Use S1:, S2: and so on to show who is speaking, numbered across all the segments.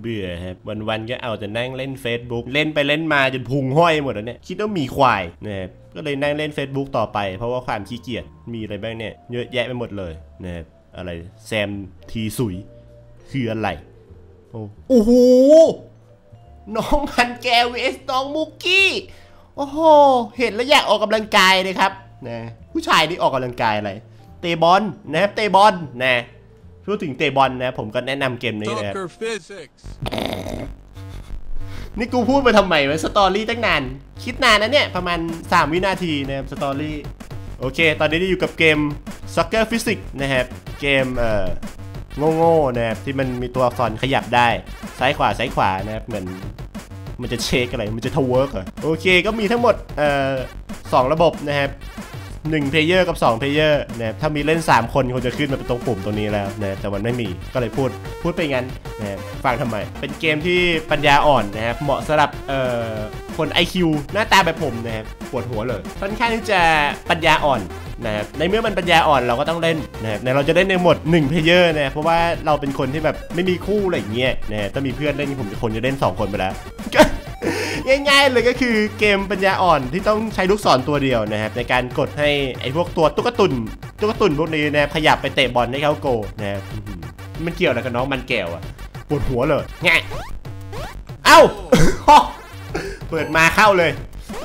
S1: เบื่อครับวันๆก็เอาแต่นั่งเล่น Facebook เล่นไปเล่นมาจนพุงห้อยหมดแล้วเนี่ย คิดว่ามีควายนะครับก็เลยนั่งเล่น Facebook ต่อไป เพราะว่าความขี้เกียจมีอะไรบ้างเนี่ยเยอะแยะไปหมดเลยนะครับอะไรแซมทีสุย คืออะไร โอ้โห น้องพันแกวเอสน้องมุกกี้ โอ้โห เห็นแล้วอยากออกกำลังกายเลยครับนะผู้ชายนี่ออกกำลังกายอะไร เตะบอลนะครับเตะบอลนะ พูดถึงเตะบอลนะ ผมก็แนะนำเกมนี้นะครับ
S2: Soccer physics.
S1: นี่กูพูดไปทำไมวะสตอรี่ตั้งนาน คิดนานนะเนี่ย ประมาณ 3 วินาทีนะครับสตอรี่โอเค ตอนนี้ได้อยู่กับเกม Soccer Physics นะครับ เกมเอ่อโง่ๆนะครับที่มันมีตัวอักษรขยับได้ ซ้ายขวาซ้ายขวานะครับเหมือนมันจะเช็คอะไร มันจะทเวิร์กเหรอโอเค ก็มีทั้งหมดเอ่อสองระบบนะครับ 1 player กับ2 player นะครับถ้ามีเล่น 3 คนคงจะขึ้นมาเป็นตรงปุ่มตรงนี้แล้วนะแต่มันไม่มีก็เลยพูดพูดไปงั้นนะครับฟังทำไม เป็นเกมที่ปัญญาอ่อนนะครับเหมาะสำหรับเอ่อคน IQ หน้าตาแบบผมนะครับปวดหัวเลยค่อนข้างที่จะปัญญาอ่อนนะครับในเมื่อมันปัญญาอ่อนเราก็ต้องเล่นนะครับในเราจะเล่นในหมด1 player นะเพราะว่าเราเป็นคนที่แบบไม่มีคู่อะไรอย่างเงี้ยนะถ้ามีเพื่อนเล่นผมคนจะเล่น 2 คนไปแล้ว ง่ายๆเลยก็คือเกมปัญญาอ่อนที่ต้องใช้ลูกศรตัวเดียวนะครับในการกดให้ไอ้พวกตัวตุ๊กตุนตุ๊กตุนพวกนี้นะขยับไปเตะบอลให้เขาโกนะครับมันเกี่ยวอะไรกับน้องมันแก้วอะปวดหัวเลยง่ายเอ้าเปิดมาเข้าเลย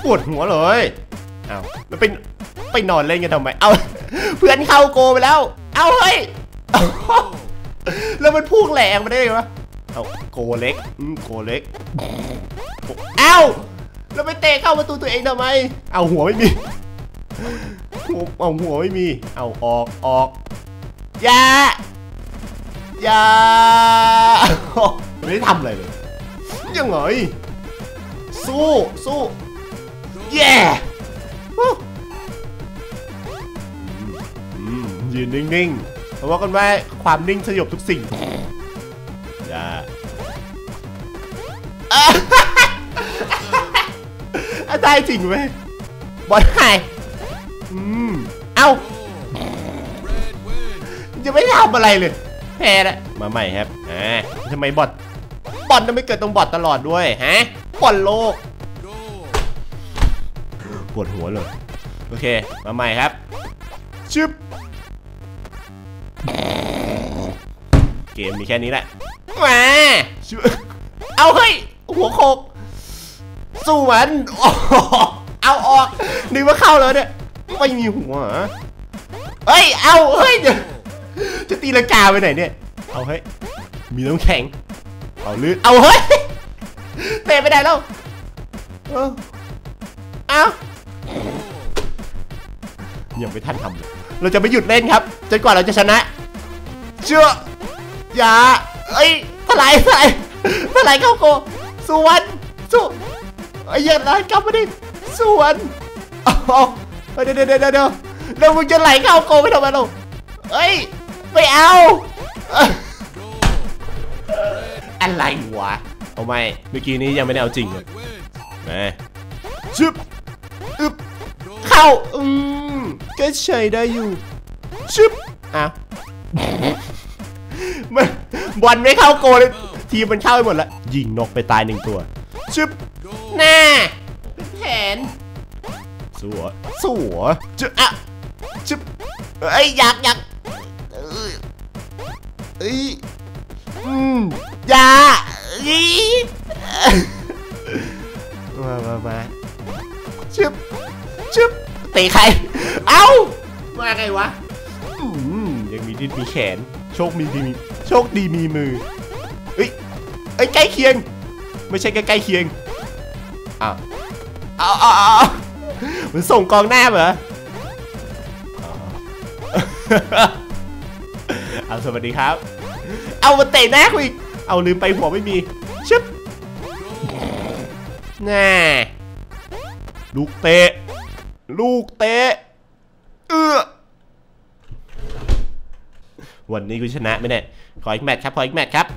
S1: ปวดหัวเลยเอ้าแล้วไปไปนอนเล่นกันทำไม เอ้าเพื่อนเข้าโกไปแล้ว เอ้าเฮ้ย แล้วมันพุ่งแหลงมาได้ไงวะ เอาโกเล็กอืมโกเล็กเอ้าแล้วไปเตะเข้าประตูตัวเองทำไม เอาหัวไม่มีเอาหัวไม่มี เอาออกออกอย่าอย่าไม่ได้ทำอะไรเลยยังไงสู้สู้แย่ยืนนิ่งๆเพราะว่ากันว่าความนิ่งสยบทุกสิ่ง อย่าอะได้จริงไหมบอลหายอืม เอ้า
S2: Red win.
S1: จะไม่ทำอะไรเลย แพ้ละมาใหม่ครับอ่าทำไมบอลบอลต้องไม่เกิดตรงบอลตลอดด้วย ฮะบอลโลก
S2: Goal.
S1: ปวดหัวเลย โอเค มาใหม่ครับ ชึบ เกมมีแค่นี้แหละมาชึบเอาเฮ้ย หัวโคกสู้มันโอ้โหเอาออกนึกว่าเข้าแล้วเนี่ยไม่มีหัวเหรอเฮ้ย เอาเฮ้ยเดี๋ยวจะตีลังกาไปไหนเนี่ย เอาเฮ้ย มีน้ำแข็ง เอาลื่นเอาเฮ้ย เตะไปไหนแล้วเออเอายังไม่ทันทำเลย เราจะไม่หยุดเล่นครับ จนกว่าเราจะชนะ เชื่อ อย่าเอ้ยถลายถลายถลายเข้าโกสวนสู้ไอ้เหี้ยันไรกลับมาดิสวนเอาเอาเดี๋ยวเดี๋ยวเดี๋ยวเดี๋ยวเดี๋ยวมึงจะไหลเข้าโกไปทำไมเราเอ้ยไม่เอาอะไรวะเอาไม่เมื่อกี้นี้ยังไม่ได้เอาจริงเลย
S2: White wins.
S1: มาชึบอึบเข้าอืมก็ใช้ได้อยู่ชึบอ้าว มันบอลไม่เข้าโกเลยทีมมันเข้าไปหมดแล้ว ยิงนกไปตายหนึ่งตัว ชึบแน่เป็นแผนสัวสัวจึ๊อะจึ๊บเอ้ยอยากอยากเอ้ยอืมอย่าอีมามามาชึบชึบตะใคร เอ้า มาไงวะ มีดิดมีแขน โชคมีดีมีโชคดีมีมือเอ้ยเอ้ยใกล้เคียง ไม่ใช่ใกล้ๆเคียงอ้าวเอาเอาเอาเอามันส่งกองหน้าเหรออ๋อเอาสวัสดีครับ เอามาเตะหน้ากูอีก เอาลืมไปหัวไม่มีชึบน่าลูกเตะ ลูกเตะ เอื้อ วันนี้กูชนะไหมเนี่ยขออีกแมตช์ครับขออีกแมตช์ครับ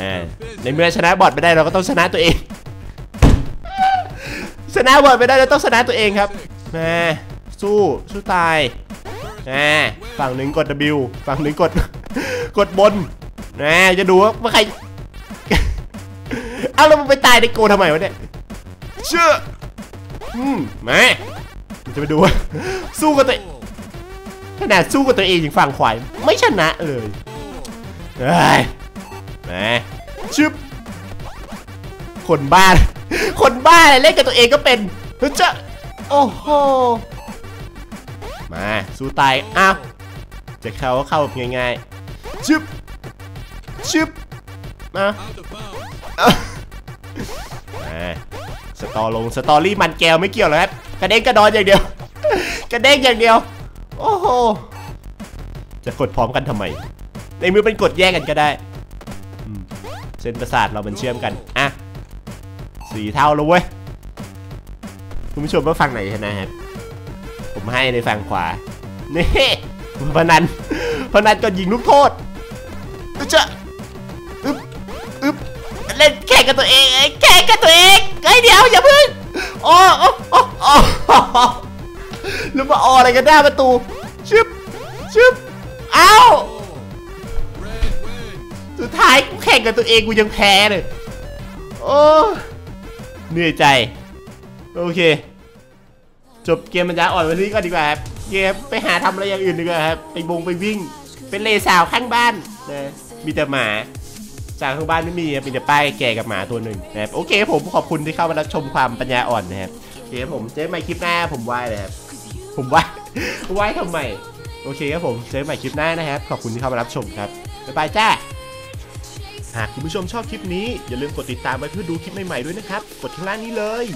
S1: อ่า
S2: Soccer
S1: ใน
S2: physics.
S1: เมื่อชนะบอดไม่ได้เราก็ต้องชนะตัวเอง ชนะบอดไม่ได้เราต้องชนะตัวเองครับมาสู้สู้ตายอ่าฝั่งหนึ่งกด W ฝั่งหนึ่งกดกดบนนะจะดูว่าใครเอาแล้วมึงไปตายในโกทำไมวะเนี่ยเชื่ออืมมาเราจะไปดูว่าสู้กับตัว ขนาดสู้กับตัวเองอย่างฝั่งขวายไม่ชนะเลยเฮ้ยมาชึบคนบ้า คนบ้าเล่นกับตัวเองก็เป็นเฮ้ยจะโอ้โห มาสู้ตายอ้าวจะเข้าก็เข้าแบบง่ายๆชึบชึบมา
S2: Out of bounds.
S1: มาสตอลงสตอรี่มันแก้วไม่เกี่ยวเลยครับกระเด้งกระดอนอย่างเดียว กระเด้งอย่างเดียว โอ้โห จะกดพร้อมกันทำไม ในมือเป็นกดแยกกันก็ได้ เส้นประสาทเรามันเชื่อมกัน อะ สีเท่าแล้วเว้ย คุณผู้ชมว่าฝั่งไหนชนะครับ ผมให้ในฝั่งขวา นี่พนันพนันก็ยิงลูกโทษอึ๊ะจะอึ๊บอึ๊บเล่นแข่งกับตัวเอง แข่งกับตัวเองเฮ้เดี๋ยวอย่าเพึ่งโอ้โอ้โอ้ แล้วมาอออะไรกันหน้าประตูชึบชึบเอ้าสุดท้ายกูแข่งกับตัวเองกูยังแพ้เลยโอ้เหนื่อยใจ โอเค จบเกมมันจะอ่อนวันนี้ก่อนดีกว่าครับเกมไปหาทำอะไรอย่างอื่นดีกว่าครับไปบงไปวิ่ง เป็นเลสาวข้างบ้านนะมีแต่หมาจากข้างบ้านไม่มีครับมีแต่ป้ายแก่กับหมาตัวหนึ่งนะครับโอเคผมขอบคุณที่เข้ามารับชมความปัญญาอ่อนนะครับเคครับผมเจอกันใหม่คลิปหน้าผมไหว้เลยครับ ผมไหว้ไหว้ทำไม โอเคครับผมเจอกันใหม่คลิปหน้านะครับ ขอบคุณที่เข้ามารับชมครับ บ๊ายบายจ้า หากคุณผู้ชมชอบคลิปนี้ อย่าลืมกดติดตามไว้เพื่อดูคลิปใหม่ๆด้วยนะครับ กดข้างล่างนี้เลย